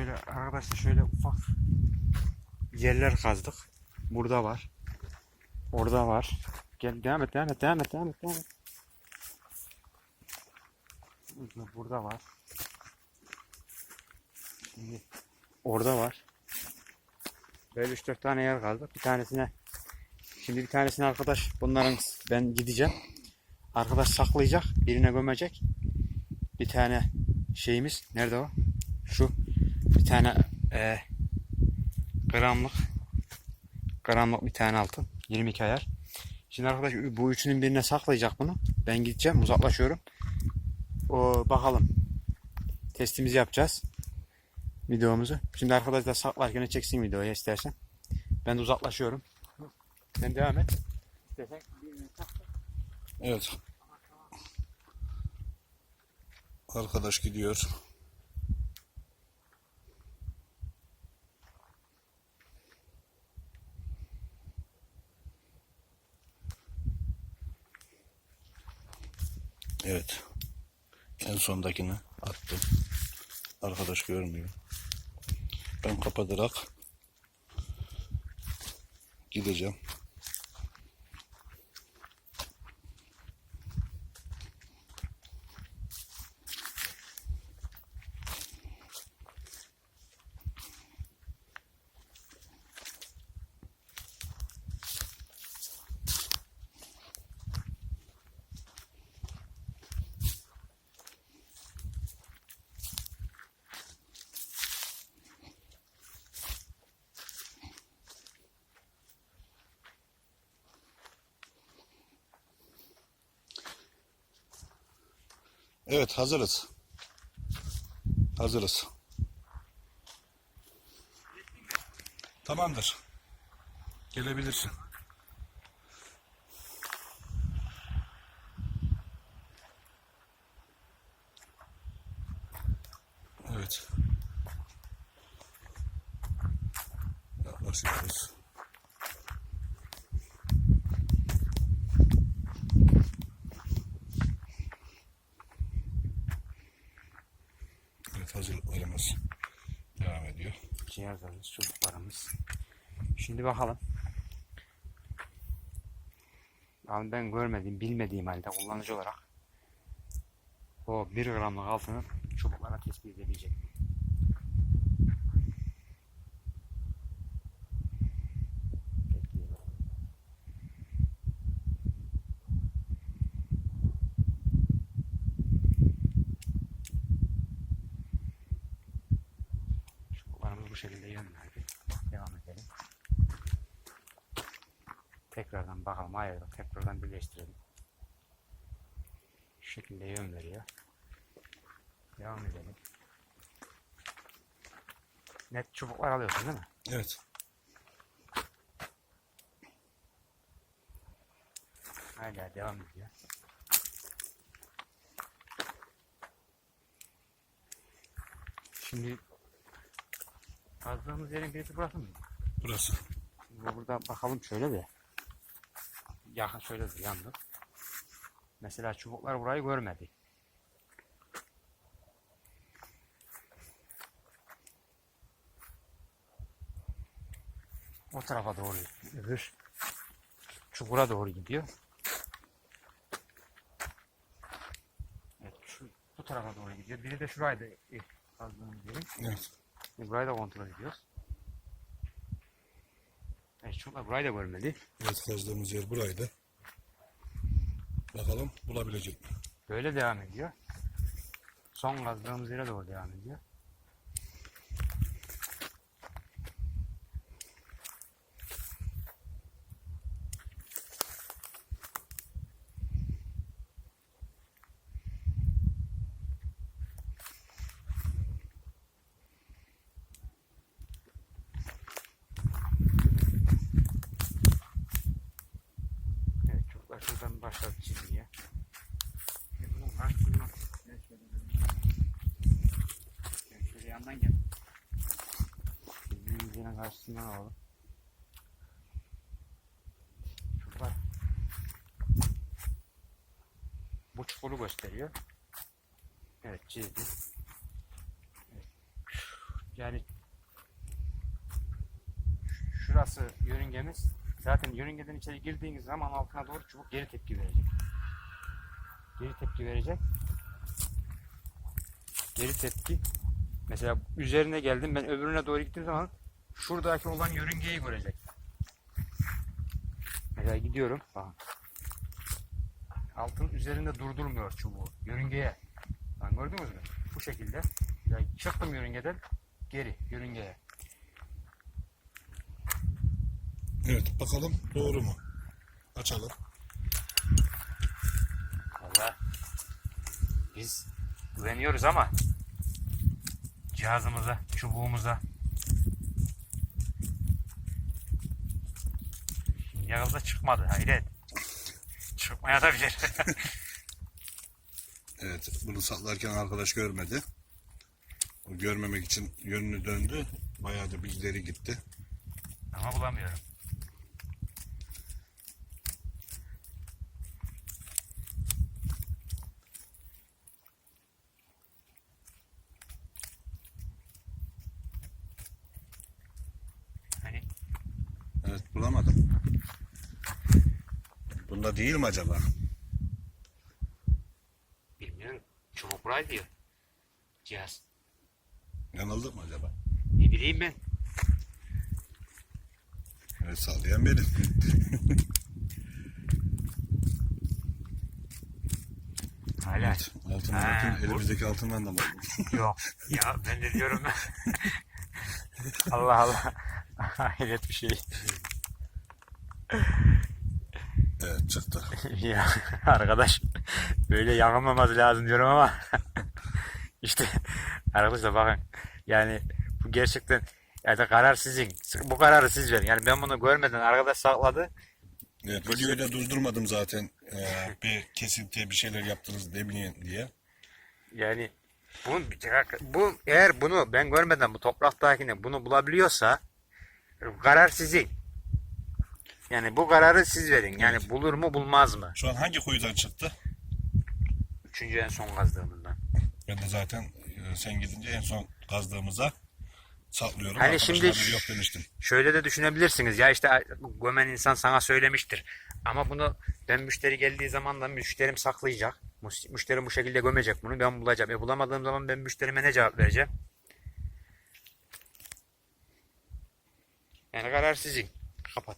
şöyle arkadaşlar şöyle ufak yerler kazdık. Burada var. Orada var. Gel devam et, devam et, devam et, devam et, devam et. Burada var. Şimdi orada var. Böyle 3-4 tane yer kaldı. Bir tanesine şimdi bir tanesine arkadaş bunların ben gideceğim. Arkadaş saklayacak. Birine gömecek. Bir tane şeyimiz nerede o? Şu bir tane e, gramlık gramlık bir tane altın. 22 ayar. Şimdi arkadaş bu üçünün birine saklayacak bunu. Ben gideceğim. Uzaklaşıyorum. O bakalım. Testimizi yapacağız. Videomuzu. Şimdi arkadaşlar saklarken çeksin videoyu istersen. Ben de uzaklaşıyorum. Sen devam et. İstersen. Evet. Arkadaş gidiyor. Evet. En sondakini attım. Arkadaş görmüyor. Ben kapatarak gideceğim. Evet hazırız. Hazırız. Tamamdır. Gelebilirsin. Evet. Yaklaşıyoruz. Evet hazırlıklarımız devam ediyor. Cihazlarımız, çubuklarımız. Şimdi bakalım. Abi ben görmediğim, bilmediğim halde kullanıcı olarak o 1 gramlık altını çubuklara tespit edebilecek. miyim? Şekilde yönlendi. Devam edelim. Tekrardan bakalım. Hayır, tekrardan birleştirelim. Şu şekilde yön veriyor. Devam edelim. Net çubuklar alıyorsun değil mi? Evet. Hala devam ediyor. Şimdi kazdığımız yerin birisi burası mı? Burası. Şimdi burada bakalım şöyle de. Yakın şöyle de yandı. Mesela çubuklar burayı görmedi. O tarafa doğru öbür çukura doğru gidiyor. Evet, şu, bu tarafa doğru gidiyor. Biri de şuraydı ilk kazdığımız yerin. Evet. Şimdi burayı da kontrol ediyoruz. Evet, çubuklar burayı da görmedi. Evet kazdığımız yer buraydı. Bakalım bulabilecek mi? Böyle devam ediyor. Son kazdığımız yere doğru devam ediyor. Evet, çocuklar şuradan başladı çizgiye. E, Bunun karşısından gel şöyle yandan gel. Çizginin yine karşısından alalım. Çocuklar bu çukuru gösteriyor. Evet çizdi. Evet. Yani şurası yörüngemiz. Zaten yörüngeden içeri girdiğiniz zaman altına doğru çubuk geri tepki verecek. Geri tepki verecek. Geri tepki. Mesela üzerine geldim ben öbürüne doğru gittiğim zaman şuradaki olan yörüngeyi görecek. Mesela gidiyorum. Bakın. Altın üzerinde durdurmuyor çubuğu. Yörüngeye. Lan gördünüz mü? Bu şekilde. Yani çıktım yörüngeden geri yörüngeye. Evet bakalım doğru mu? Açalım. Valla biz güveniyoruz ama cihazımıza, çubuğumuza Yağızda çıkmadı hayret. Çıkmaya da bilir. Evet bunu saklarken arkadaş görmedi. O görmemek için yönünü döndü. Bayağı da bir ileri gitti. ama bulamıyorum. Hani Evet bulamadım. Bunda değil mi acaba? bilmiyorum. Çubuk buraya diyor. Cihaz. Yanıldık mı acaba? Ne bileyim ben. Evet sallayan benim. Hala. Evet, altından Ha, bu- elimizdeki altından da bakın. Yok. Ya ben de diyorum. Allah Allah. Hayret bir şey. Çıktı. ya arkadaş böyle yakınmaması lazım diyorum ama işte arkadaşlar bakın yani bu gerçekten yani karar sizin. Bu kararı siz verin. Yani ben bunu görmeden arkadaş sakladı. Evet videoyu da durdurmadım zaten. Ee, bir kesinti bir şeyler yaptınız demeyin diye. Yani bu, bu eğer bunu ben görmeden bu topraktakini bunu bulabiliyorsa karar sizin. Yani bu kararı siz verin. Yani bulur mu bulmaz mı? Şu an hangi kuyudan çıktı? Üçüncü en son kazdığımızdan. Ben de zaten e, sen gidince en son kazdığımıza saklıyorum. Hani Arkadaşlar şimdi yok demiştim. Şöyle de düşünebilirsiniz. Ya işte gömen insan sana söylemiştir. Ama bunu ben müşteri geldiği zaman da müşterim saklayacak. Müş- Müşterim bu şekilde gömecek bunu. Ben bulacağım. E bulamadığım zaman ben müşterime ne cevap vereceğim? Yani karar sizin. Kapat.